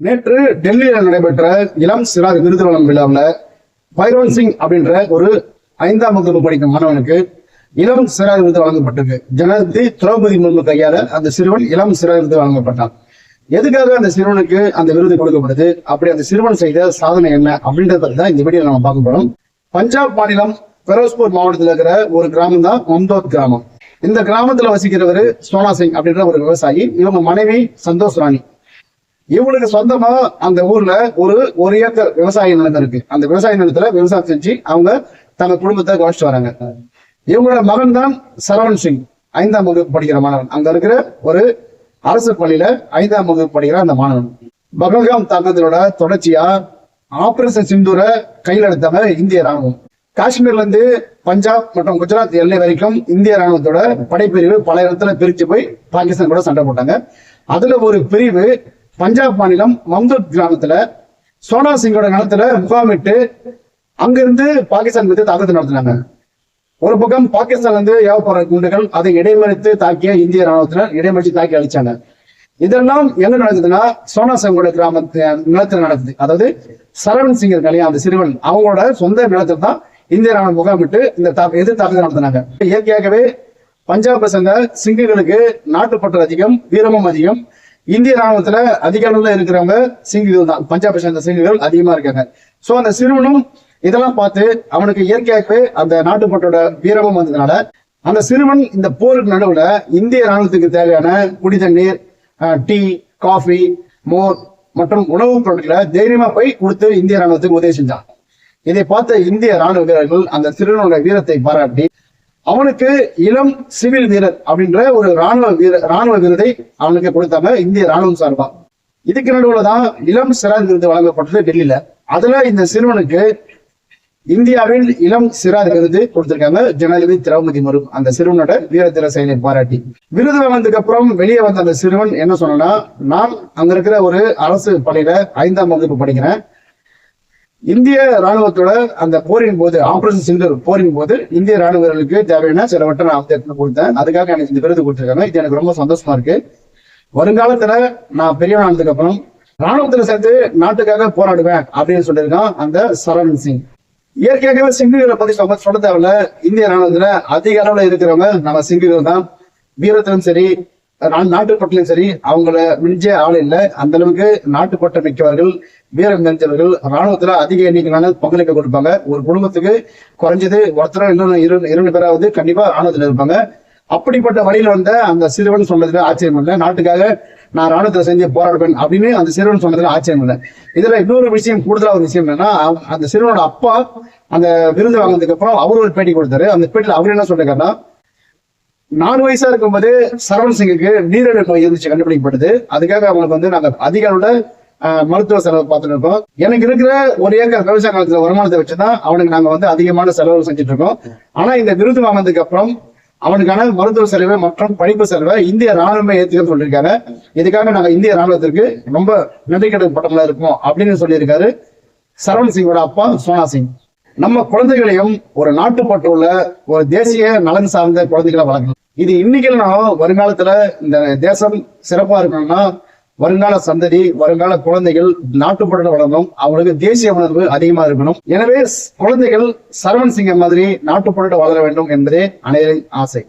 நேற்று டெல்லியில் நடைபெற்ற இளம் சிறார் விருது வழங்கும் விழாவில் பைரோன் சிங் அப்படின்ற ஒரு ஐந்தாம் வகுப்பு படிக்கும் மாணவனுக்கு இளம் சிறார் விருது வழங்கப்பட்டது. ஜனாதிபதி திரௌபதி முர்மு கையால அந்த சிறுவன் இளம் சிறார் விருது வழங்கப்பட்டான். எதுக்காக அந்த சிறுவனுக்கு அந்த விருது கொடுக்கப்படுது? அப்படி அந்த சிறுவன் செய்த சாதனை என்ன அப்படின்றத தான் இந்த வீடியோ நம்ம பார்க்க போறோம். பஞ்சாப் மாநிலம் பெரோஸ்பூர் மாவட்டத்தில் இருக்கிற ஒரு கிராமம் தான் மம்தோத் கிராமம். இந்த கிராமத்துல வசிக்கிறவர் சோனா சிங் அப்படின்ற ஒரு விவசாயி. இவங்க மனைவி சந்தோஷ் ராணி. இவங்களுக்கு சொந்தமா அந்த ஊர்ல ஒரு ஒரு ஏக்கர் விவசாய நிலம் இருக்கு. அந்த விவசாய நிலத்துல விவசாயம் செஞ்சு அவங்க தங்க குடும்பத்தை கவனிச்சுட்டு வராங்க. இவங்களோட மகன் தான் சரவண் சிங். ஐந்தாம் வகுப்பு படிக்கிற மாணவன். அங்க இருக்கிற ஒரு அரசு பள்ளியில ஐந்தாம் வகுப்பு படிக்கிற அந்த மாணவன். பகல்காம் தாக்குதலோட தொடர்ச்சியா ஆபரேஷன் சிந்தூரை கையில் எடுத்தவங்க இந்திய ராணுவம். காஷ்மீர்ல இருந்து பஞ்சாப் மற்றும் குஜராத் எல்லை வரைக்கும் இந்திய ராணுவத்தோட படைப்பிரிவு பல இடத்துல பிரிச்சு போய் பாகிஸ்தான் கூட சண்டை போட்டாங்க. அதுல ஒரு பிரிவு பஞ்சாப் மாநிலம் மம்தூத் கிராமத்துல சோனா சிங்கோட நிலத்துல முகாமிட்டு அங்கிருந்து பாகிஸ்தான் மீது தாக்குதல் நடத்தினாங்க. ஒரு பக்கம் பாகிஸ்தான் இருந்து ஏவப்படுற குண்டுகள் அதை இடைமறித்து தாக்கிய இந்திய ராணுவத்தினர் இடைமறித்து தாக்கி அழிச்சாங்க. இதெல்லாம் எங்க நடக்குதுன்னா சோனா சிங்கோட கிராமத்து நிலத்துல நடக்குது அதாவது சரவண் சிங் இருக்காங்க அந்த சிறுவன் அவங்களோட சொந்த நிலத்துல தான் இந்திய ராணுவம் முகாமிட்டு இந்த தா- எதிர் தாக்குதல் நடத்தினாங்க. இயற்கையாகவே பஞ்சாப் சேர்ந்த சிங்குகளுக்கு நாட்டுப்பற்று அதிகம் வீரமும் அதிகம். இந்திய ராணுவத்துல அதிக அளவுல இருக்கிறவங்க சிங்குகள் தான். பஞ்சாபை சேர்ந்த சிங்குகள் அதிகமா இருக்காங்க. சோ அந்த சிறுவனும் இதெல்லாம் பார்த்து அவனுக்கு இயற்கையாகவே அந்த நாட்டுப்பற்றோட வீரமும் வந்ததுனால அந்த சிறுவன் இந்த போருக்கு நடுவுல இந்திய ராணுவத்துக்கு தேவையான குடி தண்ணீர் டீ காஃபி மோர் மற்றும் உணவுப் பொருட்களை தைரியமா போய் கொடுத்து இந்திய ராணுவத்துக்கு உதவி செஞ்சான். இதை பார்த்த இந்திய ராணுவ வீரர்கள் அந்த சிறுவனோட வீரத்தை பாராட்டி அவனுக்கு இளம் சிவில் வீரர் அப்படின்ற ஒரு ராணுவ வீர ராணுவ விருதை அவனுக்கு கொடுத்தாங்க இந்திய ராணுவம் சார்பா. இதுக்கு நடுவில் தான் இளம் சிறார் விருது வழங்கப்பட்டது டெல்லியில. அதுல இந்த சிறுவனுக்கு இந்தியாவில் இளம் சிறார் விருது கொடுத்திருக்காங்க ஜனாதிபதி திரௌபதி முர்மு அந்த சிறுவனோட வீரத்திர செயலை பாராட்டி. விருது வாங்கினதுக்கு அப்புறம் வெளியே வந்த அந்த சிறுவன் என்ன சொன்னா நான் அங்க இருக்கிற ஒரு அரசு பள்ளியில ஐந்தாம் வகுப்பு படிக்கிறேன். இந்திய ராணுவத்தோட அந்த போரின் போது ஆபரேஷன் சிந்தூர் போரின் போது இந்திய ராணுவ வீரர்களுக்கு தேவையான சிலவற்றை நான் வந்து எடுத்து கொடுத்தேன். அதுக்காக எனக்கு இந்த விருது கொடுத்துருக்காங்க. இது எனக்கு ரொம்ப சந்தோஷமா இருக்கு. வருங்காலத்துல நான் பெரியவன் ஆனதுக்கு அப்புறம் ராணுவத்துல சேர்த்து நாட்டுக்காக போராடுவேன் அப்படின்னு சொல்லியிருக்கான் அந்த சரவண் சிங். இயற்கையாகவே சிங்குகளை பத்தி நம்ம சொல்ல தேவையில்ல. இந்திய ராணுவத்துல அதிக அளவுல இருக்கிறவங்க நம்ம சிங்குகள் தான். வீரத்திலும் சரி நாட்டுப்பட்டிலும் சரி அவங்கள மிஞ்ச ஆள் இல்லை. அந்த அளவுக்கு நாட்டுப்பட்டம் மிக்கவர்கள் வீரம் நிறைஞ்சவர்கள் ராணுவத்துல அதிக எண்ணிக்கையிலான பங்களிப்பு கொடுப்பாங்க. ஒரு குடும்பத்துக்கு குறைஞ்சது ஒருத்தர் இன்னொன்று இரு இரண்டு பேராவது கண்டிப்பா ராணுவத்துல இருப்பாங்க. அப்படிப்பட்ட வழியில வந்த அந்த சிறுவன் சொன்னதுல ஆச்சரியம் இல்லை. நாட்டுக்காக நான் ராணுவத்துல செஞ்சு போராடுவேன் அப்படின்னு அந்த சிறுவன் சொன்னதுல ஆச்சரியம் இல்லை. இதுல இன்னொரு விஷயம் கூடுதலா ஒரு விஷயம் என்னன்னா அந்த சிறுவனோட அப்பா அந்த விருது வாங்கினதுக்கு அப்புறம் அவர் ஒரு பேட்டி கொடுத்தாரு. அந்த பேட்டியில அவர் என்ன சொல்றாருன்னா நாலு வயசா இருக்கும்போது சரவண் சிங்குக்கு நீரிழிவு நோய் இருந்துச்சு கண்டுபிடிக்கப்பட்டது அதுக்காக அவங்களுக்கு வந்து நாங்க அதிக அளவுல மருத்துவ செலவு பார்த்துட்டு இருக்கோம் எனக்கு இருக்கிற ஒரு ஏக்கர் விவசாய காலத்துல வருமானத்தை வச்சுதான் அவனுக்கு நாங்க வந்து அதிகமான செலவு செஞ்சுட்டு இருக்கோம் ஆனா இந்த விருது வாங்கினதுக்கு அப்புறம் அவனுக்கான மருத்துவ செலவு மற்றும் படிப்பு செலவை இந்திய ராணுவமே ஏற்றுக்க சொல்லியிருக்காங்க. இதுக்காக நாங்க இந்திய ராணுவத்திற்கு ரொம்ப நன்றி கடன்பட்டவங்களா இருக்கோம் அப்படின்னு சொல்லியிருக்காரு. சரவண் சிங்கோட அப்பா சோனா சிங். நம்ம குழந்தைகளையும் ஒரு நாட்டுப்பற்றுள்ள ஒரு தேசிய நலன் சார்ந்த குழந்தைகளை வளர்க்கணும். இது இன்னைக்கு நான் வருங்காலத்துல இந்த தேசம் சிறப்பா இருக்கணும்னா வருங்கால சந்ததி வருங்கால குழந்தைகள் நாட்டுப்படல வளரணும் அவங்களுக்கு தேசிய உணர்வு அதிகமா இருக்கணும். எனவே குழந்தைகள் சரவண் சிங்கை மாதிரி நாட்டுப்படல வளர வேண்டும் என்பதே அனைவரின் ஆசை.